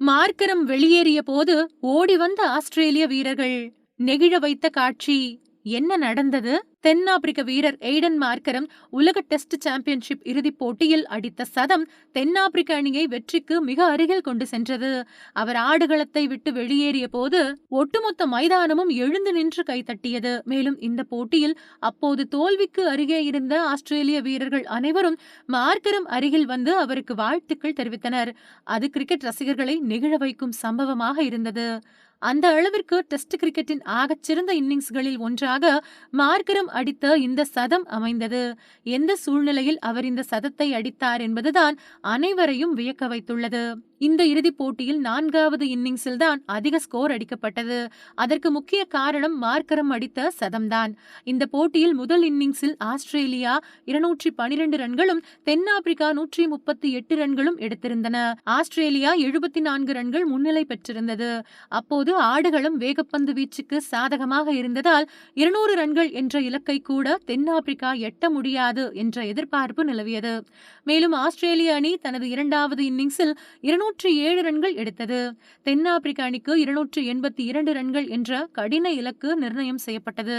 Markram வெளியேறிய போது ஓடி வந்த ஆஸ்திரேலிய வீரர்கள் நெகிழ வைத்த காட்சி. என்ன நடந்தது? தென்னாப்பிரிக்க வீரர் எய்டன் மார்க்கரம் உலக டெஸ்ட் சாம்பியன்ஷிப் இறுதிப் போட்டியில் அடித்த சதம் தென்னாப்பிரிக்க அணியை வெற்றிக்கு மிக அருகில் கொண்டு சென்றது. அவர் ஆடுகளத்தை விட்டு வெளியேறிய போது ஒட்டுமொத்த மைதானமும் எழுந்து நின்று கைத்தட்டியது மேலும் இந்த போட்டியில் அப்போது தோல்விக்கு அருகே இருந்த ஆஸ்திரேலிய வீரர்கள் அனைவரும் மார்க்கரம் அருகில் வந்து அவருக்கு வாழ்த்துக்கள் தெரிவித்தனர். அது கிரிக்கெட் ரசிகர்களை நெகிழ வைக்கும் சம்பவமாக இருந்தது. அந்த அளவிற்கு டெஸ்ட் கிரிக்கெட்டின் ஆகச்சிறந்த இன்னிங்ஸ்களில் ஒன்றாக மார்க்கரம் அடித்த இந்த சதம் அமைந்தது. எந்த சூழ்நிலையில் அவர் இந்த சதத்தை அடித்தார் என்பதுதான் அனைவரையும் வியக்க வைத்துள்ளது. இந்த இறுதிப் போட்டியில் நான்காவது இன்னிங்ஸில் தான் அதிக ஸ்கோர் அடிக்கப்பட்டது. அதற்கு முக்கிய காரணம் மார்க்கரம் அடித்த சதம்தான் இந்த போட்டியில் முதல் இன்னிங்ஸில் ஆஸ்திரேலியா இருநூற்றி பனிரெண்டு ரன்களும் தென்னாப்பிரிக்கா நூற்றி முப்பத்தி எட்டு ரன்களும் எடுத்திருந்தன. ஆஸ்திரேலியா எழுபத்தி நான்கு ரன்கள் முன்னிலை பெற்றிருந்தது. அப்போது ஆடுகளும் வேகப்பந்து வீச்சுக்கு சாதகமாக இருந்ததால் இருநூறு ரன்கள் என்ற இலக்கை கூட தென்னாப்பிரிக்கா எட்ட முடியாது என்ற எதிர்பார்ப்பு நிலவியது. மேலும் ஆஸ்திரேலிய அணி தனது இரண்டாவது இன்னிங்ஸில் இருநூற்றி ஏழு ரன்கள் எடுத்தது. தென்னாப்பிரிக்க அணிக்கு இருநூற்று எண்பத்தி இரண்டு ரன்கள் என்ற கடின இலக்கு நிர்ணயம் செய்யப்பட்டது.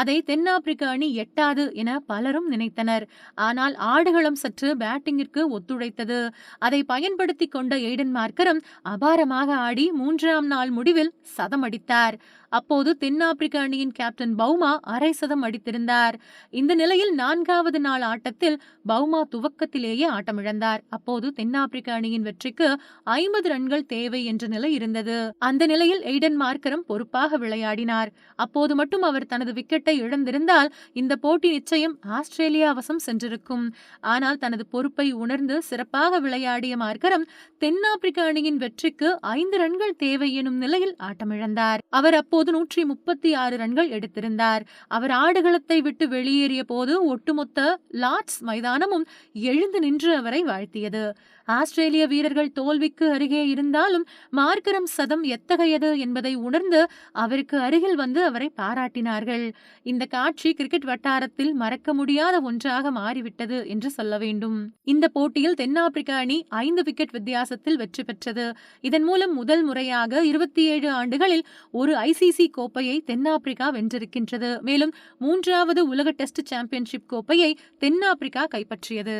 அதை தென்னாப்பிரிக்க அணி எட்டாது என பலரும் நினைத்தனர். ஆனால் ஆடுகளம் சற்று பேட்டிங்கிற்கு ஒத்துழைத்தது. அதை பயன்படுத்தி கொண்ட எய்டன் மார்க்கரும் அபாரமாக ஆடி மூன்றாம் நாள் முடிவில் சதம் அடித்தார் அப்போது தென்னாப்பிரிக்க அணியின் கேப்டன் பவுமா அரை சதம் அடித்திருந்தார். இந்த நிலையில் நான்காவது நாள் ஆட்டத்தில் பவுமா துவக்கத்திலேயே ஆட்டமிழந்தார். அப்போது தென்னாப்பிரிக்க அணியின் வெற்றிக்கு ஐம்பது ரன்கள் தேவை என்ற நிலை இருந்தது. அந்த நிலையில் எய்டன் மார்க்கரம் பொறுப்பாக விளையாடினார். அப்போது மட்டும் அவர் தனது விக்கெட்டை இழந்திருந்தால் இந்த போட்டி நிச்சயம் ஆஸ்திரேலியா வசம் சென்றிருக்கும். ஆனால் தனது பொறுப்பை உணர்ந்து சிறப்பாக விளையாடிய மார்க்கரம் தென்னாப்பிரிக்க அணியின் வெற்றிக்கு ஐந்து ரன்கள் தேவை எனும் நிலையில் ஆட்டமிழந்தார். அவர் அப்போது நூற்றி முப்பத்தி ஆறு ரன்கள் எடுத்திருந்தார். அவர் ஆடுகளத்தை விட்டு வெளியேறிய போது ஒட்டுமொத்த லார்ட்ஸ் மைதானமும் எழுந்து நின்று அவரை வாழ்த்தியது. ஆஸ்திரேலிய வீரர்கள் தோல் தோல்விக்கு அருகே இருந்தாலும் மார்க்கரம் சதம் எத்தகையது என்பதை உணர்ந்து அவருக்கு அருகில் வந்து அவரை பாராட்டினார்கள். இந்த காட்சி கிரிக்கெட் வட்டாரத்தில் மறக்க முடியாத ஒன்றாக மாறிவிட்டது என்று சொல்ல வேண்டும். இந்த போட்டியில் தென்னாப்பிரிக்க அணி ஐந்து விக்கெட் வித்தியாசத்தில் வெற்றி பெற்றது. இதன் மூலம் முதல் முறையாக இருபத்தி ஏழு ஆண்டுகளில் ஒரு ஐசிசி கோப்பையை தென்னாப்பிரிக்கா வென்றிருக்கின்றது. மேலும் மூன்றாவது உலக டெஸ்ட் சாம்பியன்ஷிப் கோப்பையை தென்னாப்பிரிக்கா கைப்பற்றியது.